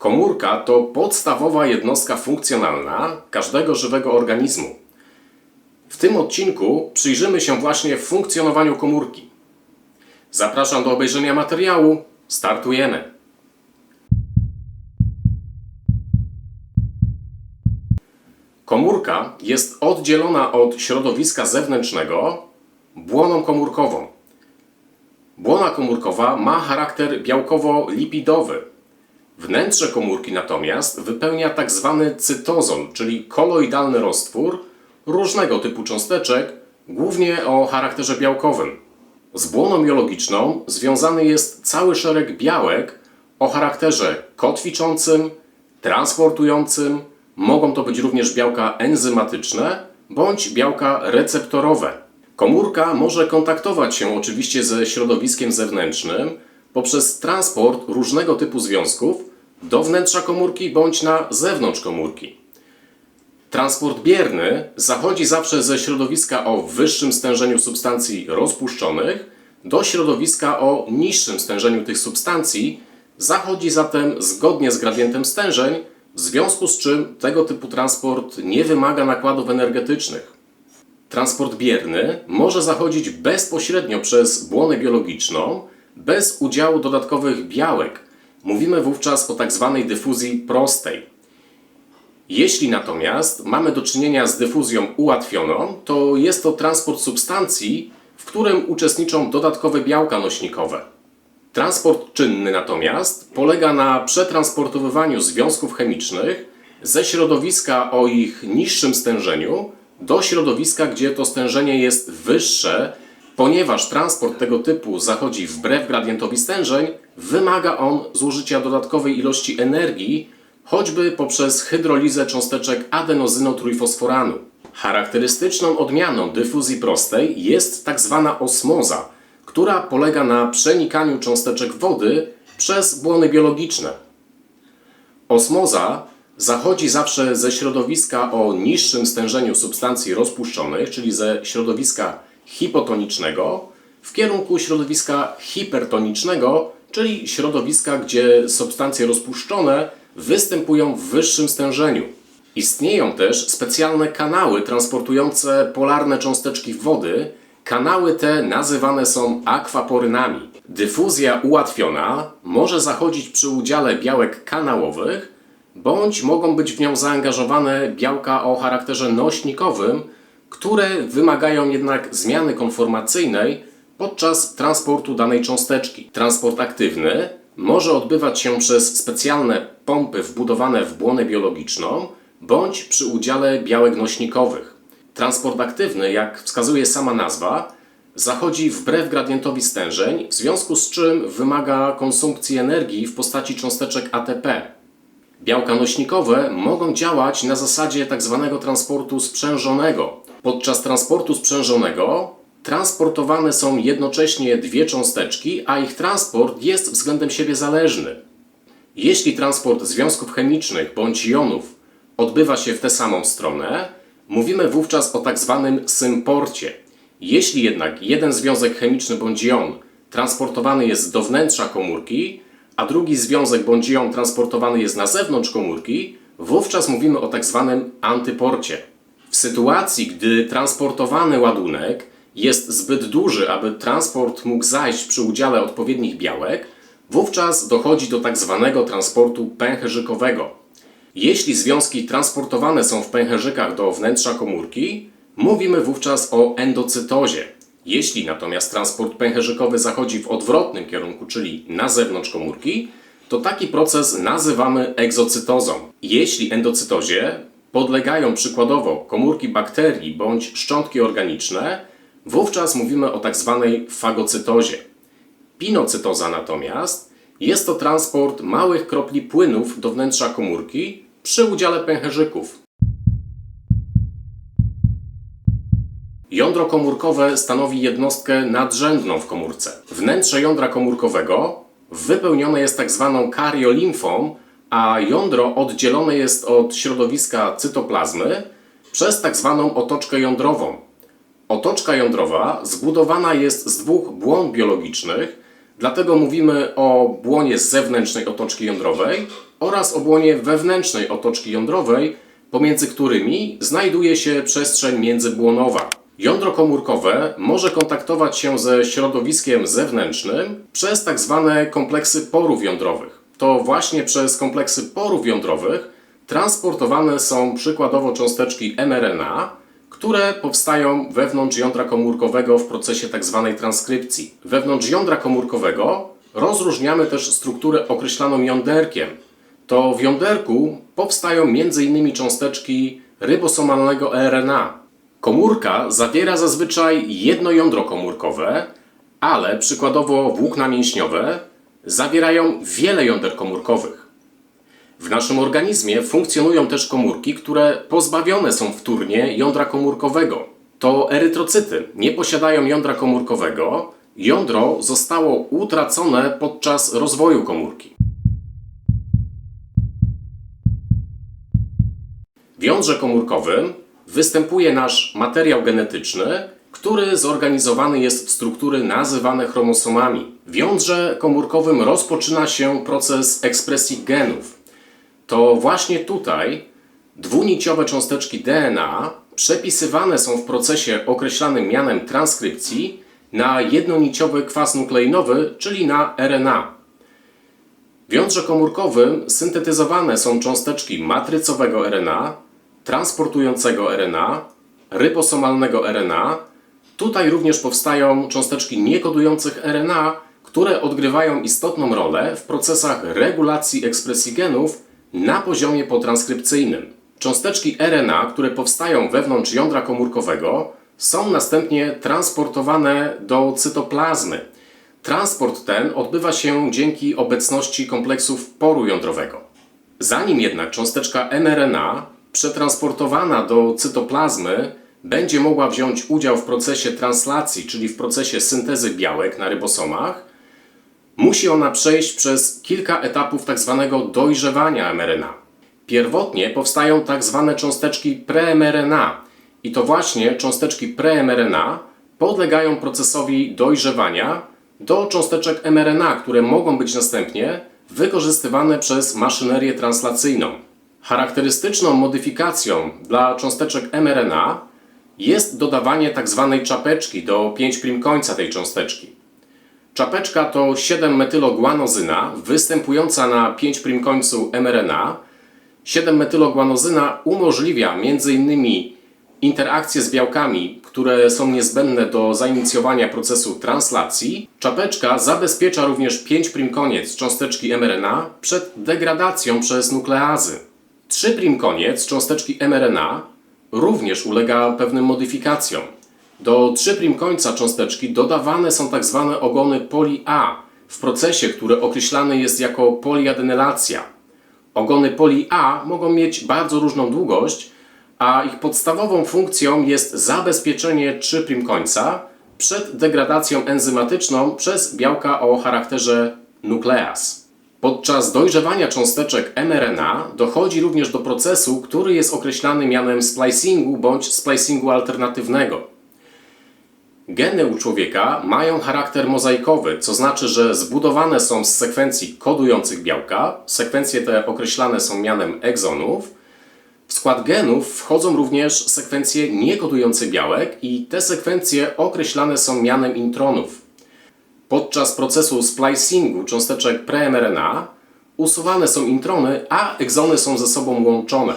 Komórka to podstawowa jednostka funkcjonalna każdego żywego organizmu. W tym odcinku przyjrzymy się właśnie funkcjonowaniu komórki. Zapraszam do obejrzenia materiału. Startujemy. Komórka jest oddzielona od środowiska zewnętrznego błoną komórkową. Błona komórkowa ma charakter białkowo-lipidowy. Wnętrze komórki natomiast wypełnia tak zwany cytozol, czyli koloidalny roztwór różnego typu cząsteczek, głównie o charakterze białkowym. Z błoną biologiczną związany jest cały szereg białek o charakterze kotwiczącym, transportującym, mogą to być również białka enzymatyczne bądź białka receptorowe. Komórka może kontaktować się oczywiście ze środowiskiem zewnętrznym poprzez transport różnego typu związków do wnętrza komórki bądź na zewnątrz komórki. Transport bierny zachodzi zawsze ze środowiska o wyższym stężeniu substancji rozpuszczonych do środowiska o niższym stężeniu tych substancji, zachodzi zatem zgodnie z gradientem stężeń, w związku z czym tego typu transport nie wymaga nakładów energetycznych. Transport bierny może zachodzić bezpośrednio przez błonę biologiczną, bez udziału dodatkowych białek. Mówimy wówczas o tak zwanej dyfuzji prostej. Jeśli natomiast mamy do czynienia z dyfuzją ułatwioną, to jest to transport substancji, w którym uczestniczą dodatkowe białka nośnikowe. Transport czynny natomiast polega na przetransportowywaniu związków chemicznych ze środowiska o ich niższym stężeniu do środowiska, gdzie to stężenie jest wyższe, ponieważ transport tego typu zachodzi wbrew gradientowi stężeń, wymaga on zużycia dodatkowej ilości energii, choćby poprzez hydrolizę cząsteczek adenozynotrójfosforanu. Charakterystyczną odmianą dyfuzji prostej jest tak zwana osmoza, która polega na przenikaniu cząsteczek wody przez błony biologiczne. Osmoza zachodzi zawsze ze środowiska o niższym stężeniu substancji rozpuszczonych, czyli ze środowiska hipotonicznego, w kierunku środowiska hipertonicznego, czyli środowiska, gdzie substancje rozpuszczone występują w wyższym stężeniu. Istnieją też specjalne kanały transportujące polarne cząsteczki wody. Kanały te nazywane są akwaporynami. Dyfuzja ułatwiona może zachodzić przy udziale białek kanałowych, bądź mogą być w nią zaangażowane białka o charakterze nośnikowym, które wymagają jednak zmiany konformacyjnej podczas transportu danej cząsteczki. Transport aktywny może odbywać się przez specjalne pompy wbudowane w błonę biologiczną bądź przy udziale białek nośnikowych. Transport aktywny, jak wskazuje sama nazwa, zachodzi wbrew gradientowi stężeń, w związku z czym wymaga konsumpcji energii w postaci cząsteczek ATP. Białka nośnikowe mogą działać na zasadzie tzw. transportu sprzężonego. Podczas transportu sprzężonego transportowane są jednocześnie dwie cząsteczki, a ich transport jest względem siebie zależny. Jeśli transport związków chemicznych bądź jonów odbywa się w tę samą stronę, mówimy wówczas o tak zwanym symporcie. Jeśli jednak jeden związek chemiczny bądź jon transportowany jest do wnętrza komórki, a drugi związek bądź jon transportowany jest na zewnątrz komórki, wówczas mówimy o tak zwanym antyporcie. W sytuacji, gdy transportowany ładunek jest zbyt duży, aby transport mógł zajść przy udziale odpowiednich białek, wówczas dochodzi do tak zwanego transportu pęcherzykowego. Jeśli związki transportowane są w pęcherzykach do wnętrza komórki, mówimy wówczas o endocytozie. Jeśli natomiast transport pęcherzykowy zachodzi w odwrotnym kierunku, czyli na zewnątrz komórki, to taki proces nazywamy egzocytozą. Jeśli endocytozie podlegają przykładowo komórki bakterii bądź szczątki organiczne, wówczas mówimy o tak zwanej fagocytozie. Pinocytoza natomiast jest to transport małych kropli płynów do wnętrza komórki przy udziale pęcherzyków. Jądro komórkowe stanowi jednostkę nadrzędną w komórce. Wnętrze jądra komórkowego wypełnione jest tak zwaną kariolimfą, a jądro oddzielone jest od środowiska cytoplazmy przez tak zwaną otoczkę jądrową. Otoczka jądrowa zbudowana jest z dwóch błon biologicznych, Dlatego mówimy o błonie z zewnętrznej otoczki jądrowej oraz o błonie wewnętrznej otoczki jądrowej, pomiędzy którymi znajduje się przestrzeń międzybłonowa. Jądro komórkowe może kontaktować się ze środowiskiem zewnętrznym przez tak zwane kompleksy porów jądrowych. To właśnie przez kompleksy porów jądrowych transportowane są przykładowo cząsteczki mRNA, które powstają wewnątrz jądra komórkowego w procesie tzw. transkrypcji. Wewnątrz jądra komórkowego rozróżniamy też strukturę określaną jąderkiem. To w jąderku powstają m.in. cząsteczki rybosomalnego RNA. Komórka zawiera zazwyczaj jedno jądro komórkowe, ale przykładowo włókna mięśniowe zawierają wiele jąder komórkowych. W naszym organizmie funkcjonują też komórki, które pozbawione są wtórnie jądra komórkowego. To erytrocyty nie posiadają jądra komórkowego, jądro zostało utracone podczas rozwoju komórki. W jądrze komórkowym występuje nasz materiał genetyczny, który zorganizowany jest w struktury nazywane chromosomami. W jądrze komórkowym rozpoczyna się proces ekspresji genów. To właśnie tutaj dwuniciowe cząsteczki DNA przepisywane są w procesie określanym mianem transkrypcji na jednoniciowy kwas nukleinowy, czyli na RNA. W jądrze komórkowym syntetyzowane są cząsteczki matrycowego RNA, transportującego RNA, rybosomalnego RNA. Tutaj również powstają cząsteczki niekodujących RNA, które odgrywają istotną rolę w procesach regulacji ekspresji genów na poziomie potranskrypcyjnym. Cząsteczki RNA, które powstają wewnątrz jądra komórkowego, są następnie transportowane do cytoplazmy. Transport ten odbywa się dzięki obecności kompleksów poru jądrowego. Zanim jednak cząsteczka mRNA przetransportowana do cytoplazmy będzie mogła wziąć udział w procesie translacji, czyli w procesie syntezy białek na rybosomach, musi ona przejść przez kilka etapów tzw. dojrzewania mRNA. Pierwotnie powstają tzw. cząsteczki pre-mRNA i to właśnie cząsteczki pre-mRNA podlegają procesowi dojrzewania do cząsteczek mRNA, które mogą być następnie wykorzystywane przez maszynerię translacyjną. Charakterystyczną modyfikacją dla cząsteczek mRNA jest dodawanie tzw. czapeczki do 5' końca tej cząsteczki. Czapeczka to 7-metyloguanozyna występująca na 5' końcu mRNA. 7-metyloguanozyna umożliwia m.in. interakcje z białkami, które są niezbędne do zainicjowania procesu translacji. Czapeczka zabezpiecza również 5' koniec cząsteczki mRNA przed degradacją przez nukleazy. 3' koniec cząsteczki mRNA również ulega pewnym modyfikacjom. Do 3' końca cząsteczki dodawane są tak zwane ogony poli-A w procesie, który określany jest jako poliadenylacja. Ogony poli-A mogą mieć bardzo różną długość, a ich podstawową funkcją jest zabezpieczenie 3' końca przed degradacją enzymatyczną przez białka o charakterze nukleaz. Podczas dojrzewania cząsteczek mRNA dochodzi również do procesu, który jest określany mianem splicingu bądź splicingu alternatywnego. Geny u człowieka mają charakter mozaikowy, co znaczy, że zbudowane są z sekwencji kodujących białka. Sekwencje te określane są mianem egzonów. W skład genów wchodzą również sekwencje niekodujące białek i te sekwencje określane są mianem intronów. Podczas procesu splicingu cząsteczek pre-mRNA usuwane są introny, a egzony są ze sobą łączone.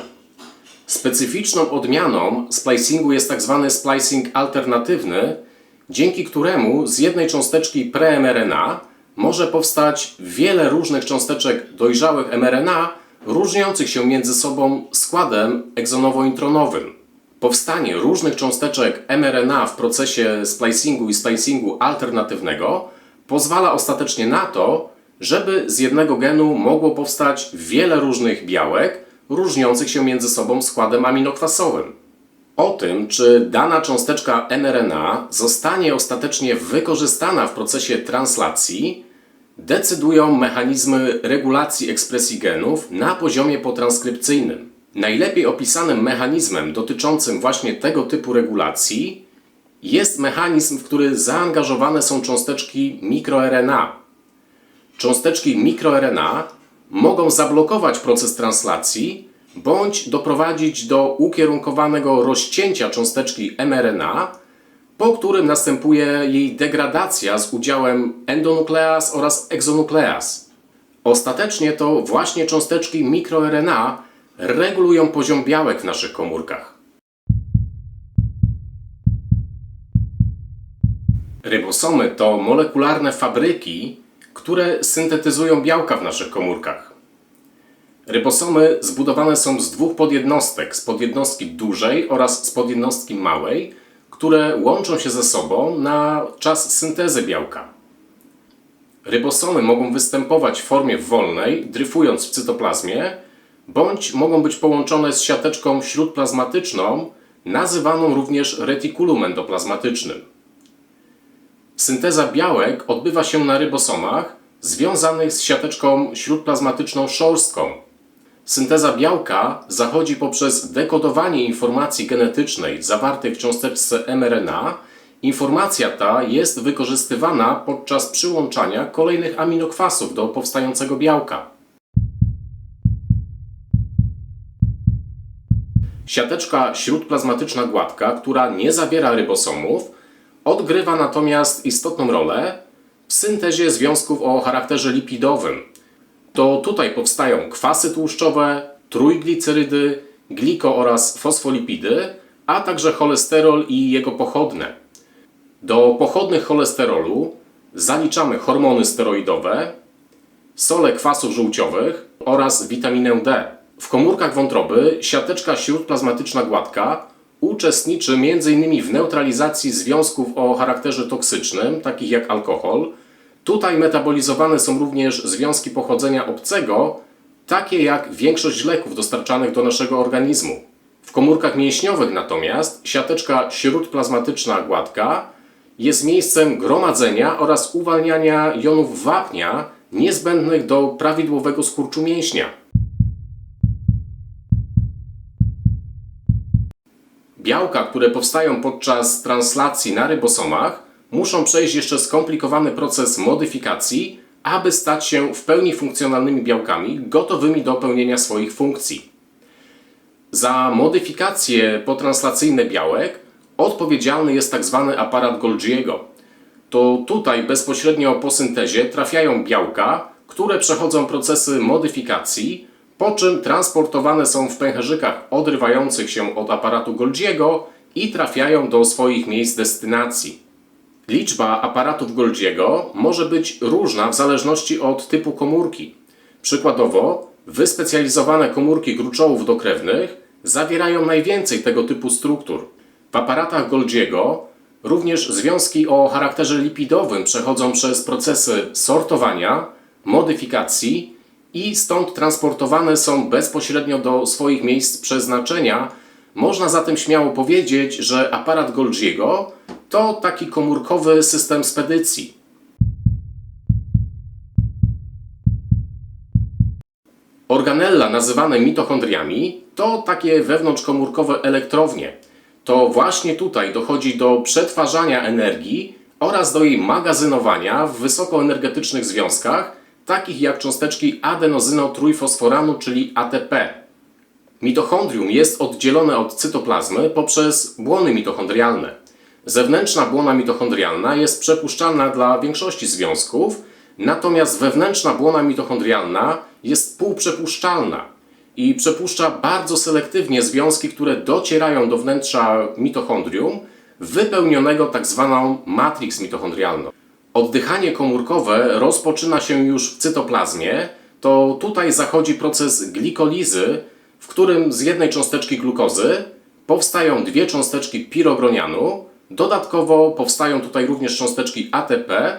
Specyficzną odmianą splicingu jest tzw. Tak splicing alternatywny, dzięki któremu z jednej cząsteczki pre-mRNA może powstać wiele różnych cząsteczek dojrzałych mRNA, różniących się między sobą składem egzonowo-intronowym. Powstanie różnych cząsteczek mRNA w procesie splicingu i splicingu alternatywnego pozwala ostatecznie na to, żeby z jednego genu mogło powstać wiele różnych białek, różniących się między sobą składem aminokwasowym. O tym, czy dana cząsteczka mRNA zostanie ostatecznie wykorzystana w procesie translacji, decydują mechanizmy regulacji ekspresji genów na poziomie potranskrypcyjnym. Najlepiej opisanym mechanizmem dotyczącym właśnie tego typu regulacji jest mechanizm, w który zaangażowane są cząsteczki mikroRNA. cząsteczki mikroRNA mogą zablokować proces translacji bądź doprowadzić do ukierunkowanego rozcięcia cząsteczki mRNA, po którym następuje jej degradacja z udziałem endonukleaz oraz egzonukleaz. Ostatecznie to właśnie cząsteczki mikroRNA regulują poziom białek w naszych komórkach. Rybosomy to molekularne fabryki, które syntetyzują białka w naszych komórkach. Rybosomy zbudowane są z dwóch podjednostek, z podjednostki dużej oraz z podjednostki małej, które łączą się ze sobą na czas syntezy białka. Rybosomy mogą występować w formie wolnej, dryfując w cytoplazmie, bądź mogą być połączone z siateczką śródplazmatyczną, nazywaną również retikulum endoplazmatycznym. Synteza białek odbywa się na rybosomach związanych z siateczką śródplazmatyczną szorstką. Synteza białka zachodzi poprzez dekodowanie informacji genetycznej zawartej w cząsteczce mRNA. Informacja ta jest wykorzystywana podczas przyłączania kolejnych aminokwasów do powstającego białka. Siateczka śródplazmatyczna gładka, która nie zawiera rybosomów, odgrywa natomiast istotną rolę w syntezie związków o charakterze lipidowym. To tutaj powstają kwasy tłuszczowe, trójglicerydy, gliko oraz fosfolipidy, a także cholesterol i jego pochodne. Do pochodnych cholesterolu zaliczamy hormony steroidowe, sole kwasów żółciowych oraz witaminę D. W komórkach wątroby siateczka śródplazmatyczna gładka uczestniczy m.in. w neutralizacji związków o charakterze toksycznym, takich jak alkohol. Tutaj metabolizowane są również związki pochodzenia obcego, takie jak większość leków dostarczanych do naszego organizmu. W komórkach mięśniowych natomiast siateczka śródplazmatyczna gładka jest miejscem gromadzenia oraz uwalniania jonów wapnia niezbędnych do prawidłowego skurczu mięśnia. Białka, które powstają podczas translacji na rybosomach, muszą przejść jeszcze skomplikowany proces modyfikacji, aby stać się w pełni funkcjonalnymi białkami, gotowymi do pełnienia swoich funkcji. Za modyfikacje potranslacyjne białek odpowiedzialny jest tzw. aparat Golgiego. To tutaj bezpośrednio po syntezie trafiają białka, które przechodzą procesy modyfikacji, po czym transportowane są w pęcherzykach odrywających się od aparatu Golgiego i trafiają do swoich miejsc destynacji. Liczba aparatów Golgiego może być różna w zależności od typu komórki. Przykładowo, wyspecjalizowane komórki gruczołów dokrewnych zawierają najwięcej tego typu struktur. W aparatach Golgiego również związki o charakterze lipidowym przechodzą przez procesy sortowania, modyfikacji i stąd transportowane są bezpośrednio do swoich miejsc przeznaczenia. Można zatem śmiało powiedzieć, że aparat Golgiego to taki komórkowy system spedycji. Organella nazywane mitochondriami to takie wewnątrzkomórkowe elektrownie. To właśnie tutaj dochodzi do przetwarzania energii oraz do jej magazynowania w wysokoenergetycznych związkach, takich jak cząsteczki adenozyno-trójfosforanu, czyli ATP. Mitochondrium jest oddzielone od cytoplazmy poprzez błony mitochondrialne. Zewnętrzna błona mitochondrialna jest przepuszczalna dla większości związków, natomiast wewnętrzna błona mitochondrialna jest półprzepuszczalna i przepuszcza bardzo selektywnie związki, które docierają do wnętrza mitochondrium, wypełnionego tak zwaną matrix mitochondrialną. Oddychanie komórkowe rozpoczyna się już w cytoplazmie, to tutaj zachodzi proces glikolizy, w którym z jednej cząsteczki glukozy powstają dwie cząsteczki pirogronianu, dodatkowo powstają tutaj również cząsteczki ATP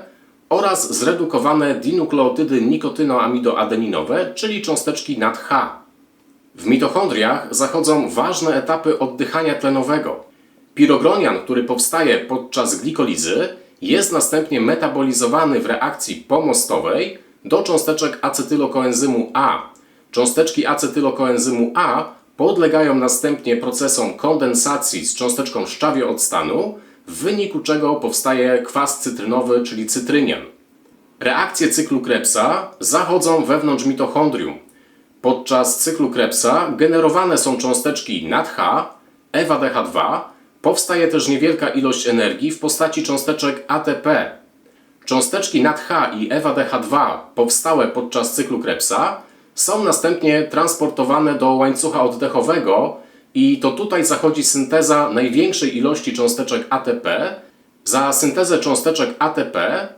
oraz zredukowane dinukleotydy nikotynoamidoadeninowe, czyli cząsteczki NADH. W mitochondriach zachodzą ważne etapy oddychania tlenowego. Pirogronian, który powstaje podczas glikolizy, jest następnie metabolizowany w reakcji pomostowej do cząsteczek acetylokoenzymu A. Cząsteczki acetylokoenzymu A podlegają następnie procesom kondensacji z cząsteczką szczawiooctanu, w wyniku czego powstaje kwas cytrynowy, czyli cytrynian. Reakcje cyklu Krebsa zachodzą wewnątrz mitochondrium. Podczas cyklu Krebsa generowane są cząsteczki NADH, EWADH2, powstaje też niewielka ilość energii w postaci cząsteczek ATP. Cząsteczki NADH i EWADH2 powstałe podczas cyklu Krebsa są następnie transportowane do łańcucha oddechowego i to tutaj zachodzi synteza największej ilości cząsteczek ATP. Za syntezę cząsteczek ATP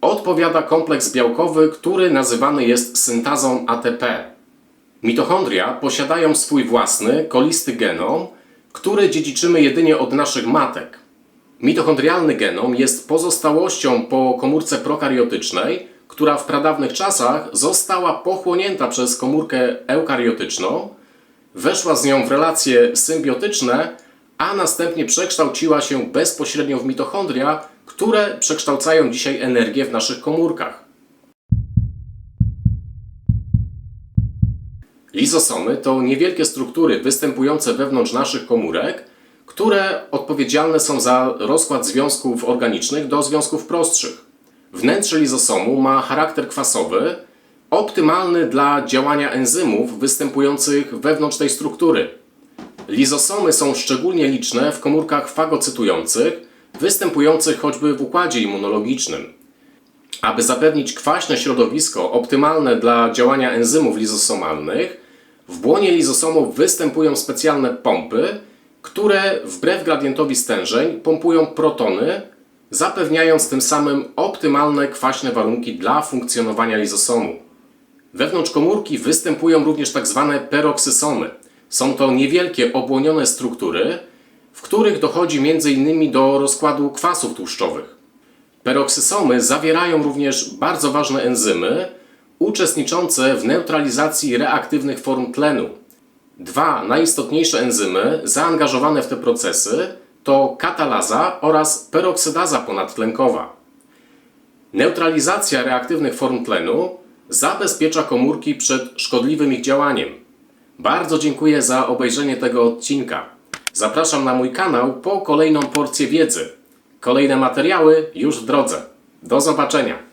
odpowiada kompleks białkowy, który nazywany jest syntazą ATP. Mitochondria posiadają swój własny, kolisty genom, który dziedziczymy jedynie od naszych matek. Mitochondrialny genom jest pozostałością po komórce prokariotycznej, która w pradawnych czasach została pochłonięta przez komórkę eukariotyczną, weszła z nią w relacje symbiotyczne, a następnie przekształciła się bezpośrednio w mitochondria, które przekształcają dzisiaj energię w naszych komórkach. Lizosomy to niewielkie struktury występujące wewnątrz naszych komórek, które odpowiedzialne są za rozkład związków organicznych do związków prostszych. Wnętrze lizosomu ma charakter kwasowy, optymalny dla działania enzymów występujących wewnątrz tej struktury. Lizosomy są szczególnie liczne w komórkach fagocytujących, występujących choćby w układzie immunologicznym. Aby zapewnić kwaśne środowisko optymalne dla działania enzymów lizosomalnych, w błonie lizosomów występują specjalne pompy, które wbrew gradientowi stężeń pompują protony, zapewniając tym samym optymalne kwaśne warunki dla funkcjonowania lizosomu. Wewnątrz komórki występują również tak zwane peroksysomy. Są to niewielkie obłonione struktury, w których dochodzi m.in. do rozkładu kwasów tłuszczowych. Peroksysomy zawierają również bardzo ważne enzymy uczestniczące w neutralizacji reaktywnych form tlenu. Dwa najistotniejsze enzymy zaangażowane w te procesy to katalaza oraz peroksydaza ponadtlenkowa. Neutralizacja reaktywnych form tlenu zabezpiecza komórki przed szkodliwym ich działaniem. Bardzo dziękuję za obejrzenie tego odcinka. Zapraszam na mój kanał po kolejną porcję wiedzy. Kolejne materiały już w drodze. Do zobaczenia.